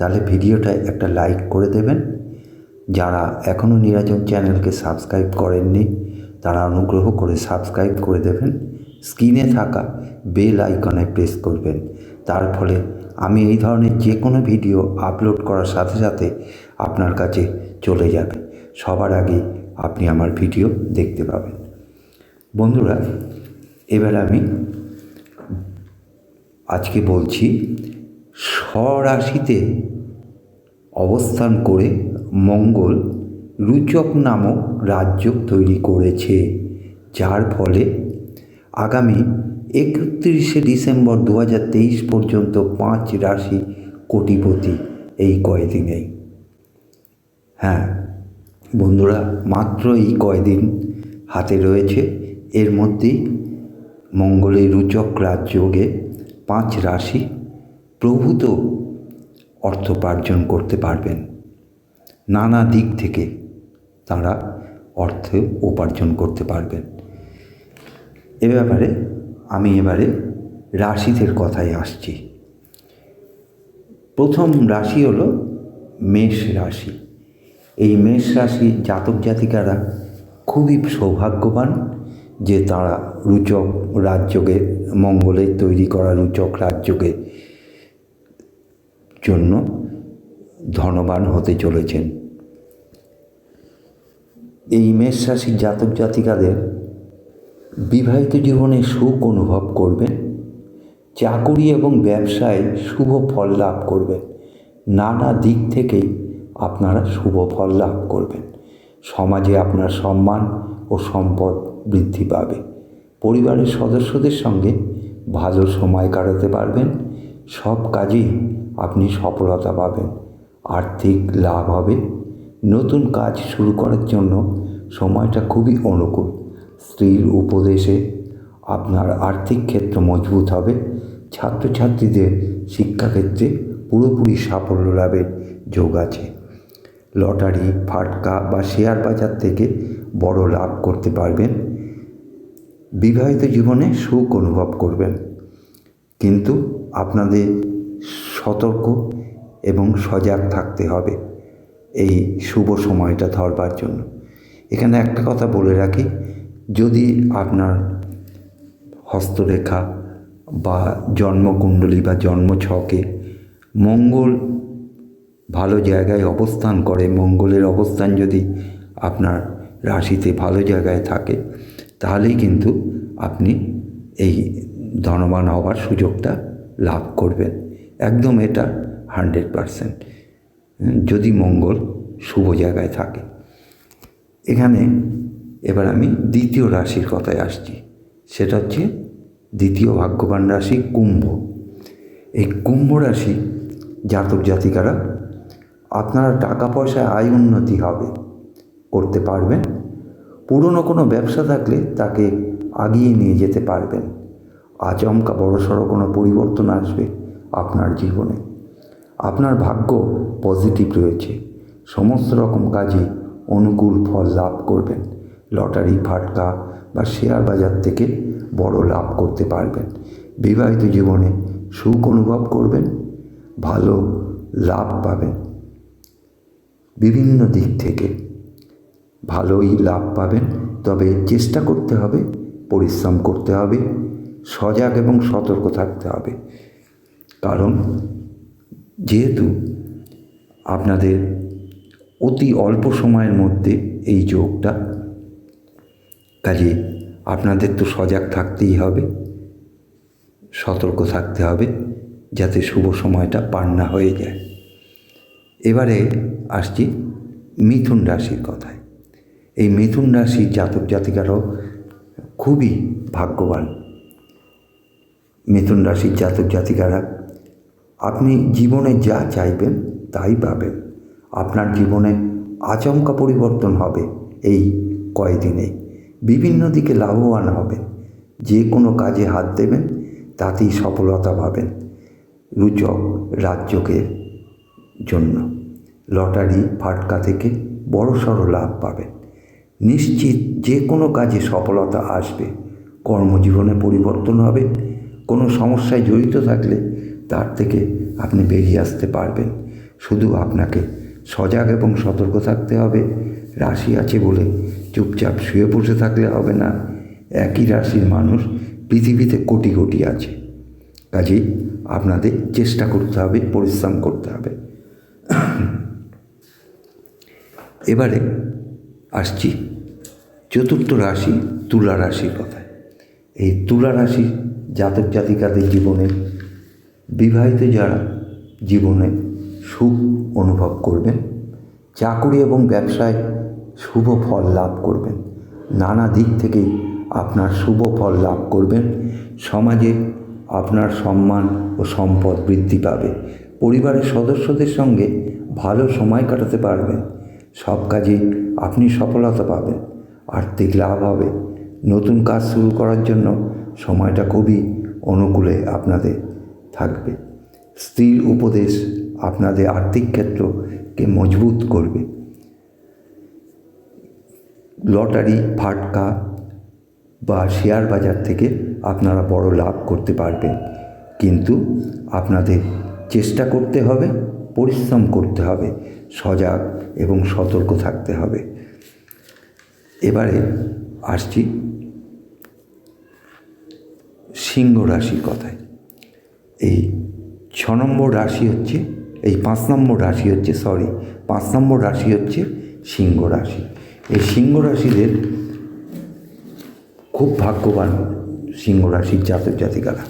তাহলে ভিডিওটা একটা লাইক করে দেবেন। যারা এখনও নিরাজন চ্যানেলকে সাবস্ক্রাইব করেননি, তারা অনুগ্রহ করে সাবস্ক্রাইব করে দেবেন। স্ক্রিনে থাকা বেল আইকনে প্রেস করবেন। তার ফলে আমি এই ধরনের যে কোনো ভিডিও আপলোড করার সাথে সাথে আপনার কাছে চলে যাবে। সবার আগে আপনি আমার ভিডিও দেখতে পাবেন। বন্ধুরা, এবার আমি আজকে বলছি স্বরাশিতে অবস্থান করে মঙ্গল রুচক নামক রাজ্য তৈরি করেছে, যার ফলে আগামী একত্রিশে ডিসেম্বর দু তেইশ পর্যন্ত পাঁচ রাশি কোটিপতি এই কয়দিনেই। হ্যাঁ বন্ধুরা, মাত্র এই কয়দিন হাতে রয়েছে। এর মধ্যেই মঙ্গলের রুচক রাজযোগে পাঁচ রাশি প্রভূত অর্থোপার্জন করতে পারবেন। নানা দিক থেকে তারা অর্থ উপার্জন করতে পারবেন। এ ব্যাপারে আমি এবারে রাশিদের কথায় আসছি। প্রথম রাশি হলো মেষ রাশি। এই মেষ রাশি জাতক জাতিকারা খুবই সৌভাগ্যবান যে তারা রুচক রাজযোগে মঙ্গলের তৈরি করা রুচক রাজযোগে জন্য ধনবান হতে চলেছেন। এই মেষ রাশির জাতক জাতিকাদের বিবাহিত জীবনে সুখ অনুভব করবেন, চাকুরি এবং ব্যবসায় শুভ ফল লাভ করবেন, নানা দিক থেকেই আপনারা শুভ ফল লাভ করবেন। সমাজে আপনার সম্মান ও সম্পদ বৃদ্ধি পাবে। পরিবারের সদস্যদের সঙ্গে ভালো সময় কাটাতে পারবেন সব কাজেই আপনি সফলতা পাবেন, আর্থিক লাভ হবে। নতুন কাজ শুরু করার জন্য সময়টা খুবই অনুকূল। স্ত্রীর উপদেশে আপনার আর্থিক ক্ষেত্র মজবুত হবে। ছাত্রছাত্রীদের শিক্ষাক্ষেত্রে পুরোপুরি সাফল্য লাভের যোগ আছে। লটারি, ফাটকা বা শেয়ার বাজার থেকে বড় লাভ করতে পারবেন। বিবাহিত জীবনে সুখ অনুভব করবেন। কিন্তু আপনাদের সতর্ক এবং সজাগ থাকতে হবে এই শুভ সময়টা ধরবার জন্য। এখানে একটা কথা বলে রাখি, যদি আপনার হস্তরেখা বা জন্মকুণ্ডলী বা জন্মছকে মঙ্গল ভালো জায়গায় অবস্থান করে, মঙ্গলের অবস্থান যদি আপনার রাশিতে ভালো জায়গায় থাকে, তাহলেই কিন্তু আপনি এই ধনবান হওয়ার সুযোগটা লাভ করবেন। একদম এটা হান্ড্রেড পারসেন্ট। যদি মঙ্গল শুভ জায়গায় থাকে। এখানে এবার আমি দ্বিতীয় রাশির কথায় আসছি। সেটা হচ্ছে দ্বিতীয় ভাগ্যবান রাশি কুম্ভ। এই কুম্ভ রাশি জাতক জাতিকারা আপনারা টাকা পয়সায় আয় উন্নতি হবে, করতে পারবেন। পুরনো কোনো ব্যবসা থাকলে তাকে আগিয়ে নিয়ে যেতে পারবেন। আচমকা বড়সড় কোনো পরিবর্তন আসবে আপনার জীবনে। আপনার ভাগ্য পজিটিভ রয়েছে। সমস্ত রকম কাজে অনুকূল ফল লাভ করবেন। লটারি, ফাটকা বা শেয়ার বাজার থেকে বড় লাভ করতে পারবেন। বিবাহিত জীবনে সুখ অনুভব করবেন, ভালো লাভ পাবেন। বিভিন্ন দিক থেকে ভালোই লাভ পাবেন, তবে চেষ্টা করতে হবে, পরিশ্রম করতে হবে সজাগ এবং সতর্ক থাকতে হবে। কারণ যেহেতু আপনাদের অতি অল্প সময়ের মধ্যে এই যোগটা, কাজে আপনাদের তো সজাগ থাকতেই হবে, সতর্ক থাকতে হবে, যাতে শুভ সময়টা পার না হয়ে যায়। এবারে আসছি মিথুন রাশির কথায়। এই মিথুন রাশির জাতক জাতিকারাও খুবই ভাগ্যবান। মিথুন রাশির জাতক জাতিকারা, আপনি জীবনে যা চাইবেন তাই পাবেন। আপনার জীবনে আচমকা পরিবর্তন হবে এই কয়দিনে। বিভিন্ন দিকে লাভবান হবেন। যে কোনো কাজে হাত দেবেন, তাতেই সফলতা পাবেন রুচক রাজ্যকের জন্য। লটারি, ফাটকা থেকে বড়সড় লাভ পাবেন। নিশ্চিত যে কোনো কাজে সফলতা আসবে। কর্মজীবনে পরিবর্তন হবে। কোনো সমস্যায় জড়িত থাকলে তার থেকে আপনি বেরিয়ে আসতে পারবেন। শুধু আপনাকে সজাগ এবং সতর্ক থাকতে হবে। রাশি আছে বলে চুপচাপ শুয়ে বসে থাকলে হবে না। একই রাশির মানুষ পৃথিবীতে কোটি কোটি আছে। কাজেই আপনাদের চেষ্টা করতে হবে, পরিশ্রম করতে হবে। এবারে আসছি চতুর্থ রাশি তুলা রাশির কথায়। এই তুলা রাশি জাতক জাতিকাদের জীবনে, বিবাহিত যারা জীবনে সুখ অনুভব করবেন, চাকুরি এবং ব্যবসায় শুভ ফল লাভ করবেন। নানা দিক থেকেই আপনার শুভ ফল লাভ করবেন। সমাজে আপনার সম্মান ও সম্পদ বৃদ্ধি পাবে। পরিবারের সদস্যদের সঙ্গে ভালো সময় কাটাতে পারবেন। সব কাজে আপনি সফলতা পাবেন। আর্থিক লাভ হবে। নতুন কাজ শুরু করার জন্য সময়টা খুবই অনুকূলে আপনাদের থাকবে। স্ত্রীর উপদেশ আপনাদের আর্থিক ক্ষেত্রকে মজবুত করবে। লটারি, ফাটকা বা শেয়ার বাজার থেকে আপনারা বড় লাভ করতে পারবেন। কিন্তু আপনাদের চেষ্টা করতে হবে, পরিশ্রম করতে হবে, সজাগ এবং সতর্ক থাকতে হবে। এবারে আসছি সিংহ রাশির কথায়। এই ছ নম্বর রাশি হচ্ছে, এই পাঁচ নম্বর রাশি হচ্ছে সরি পাঁচ নম্বর রাশি হচ্ছে সিংহ রাশি। এই সিংহ রাশিদের খুব ভাগ্যবান সিংহ রাশির জাতক জাতিকারা।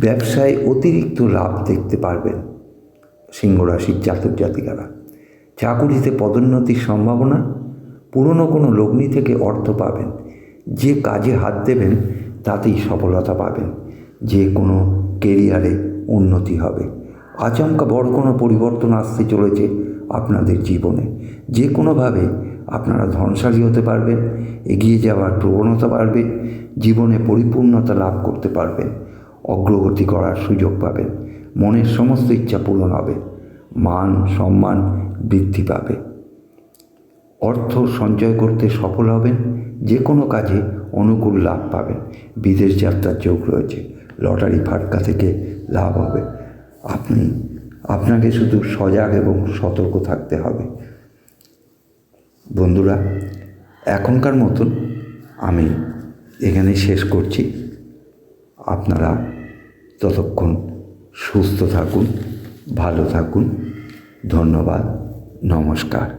ব্যবসায় অতিরিক্ত লাভ দেখতে পারবেন সিংহ রাশির জাতক জাতিকারা। চাকুরিতে পদোন্নতির সম্ভাবনা, পুরনো কোনো লগ্নি থেকে অর্থ পাবেন, যে কাজে হাত দেবেন তাতেই সফলতা পাবেন। যে কোনো কেরিয়ারে উন্নতি হবে। আচমকা বড় কোনো পরিবর্তন আসতে চলেছে আপনাদের জীবনে। যে কোনোভাবে আপনারা ধনশালী হতে পারবেন, এগিয়ে যাওয়ার প্রবণতা বাড়বে, জীবনে পরিপূর্ণতা লাভ করতে পারবেন, অগ্রগতি করার সুযোগ পাবেন, মনের সমস্ত ইচ্ছা পূরণ হবে, মান সম্মান বৃদ্ধি পাবে। অর্থ সঞ্চয় করতে সফল হবেন, যে কোনো কাজে অনুকূল লাভ পাবেন। বিদেশ যাত্রার যোগ রয়েছে, লটারি ফাটকা থেকে লাভ হবে। আপনি, আপনাকে শুধু সজাগ এবং সতর্ক থাকতে হবে। বন্ধুরা, এখনকার মতন আমি এখানে শেষ করছি। আপনারা ততক্ষণ সুস্থ থাকুন, ভালো থাকুন। ধন্যবাদ, নমস্কার।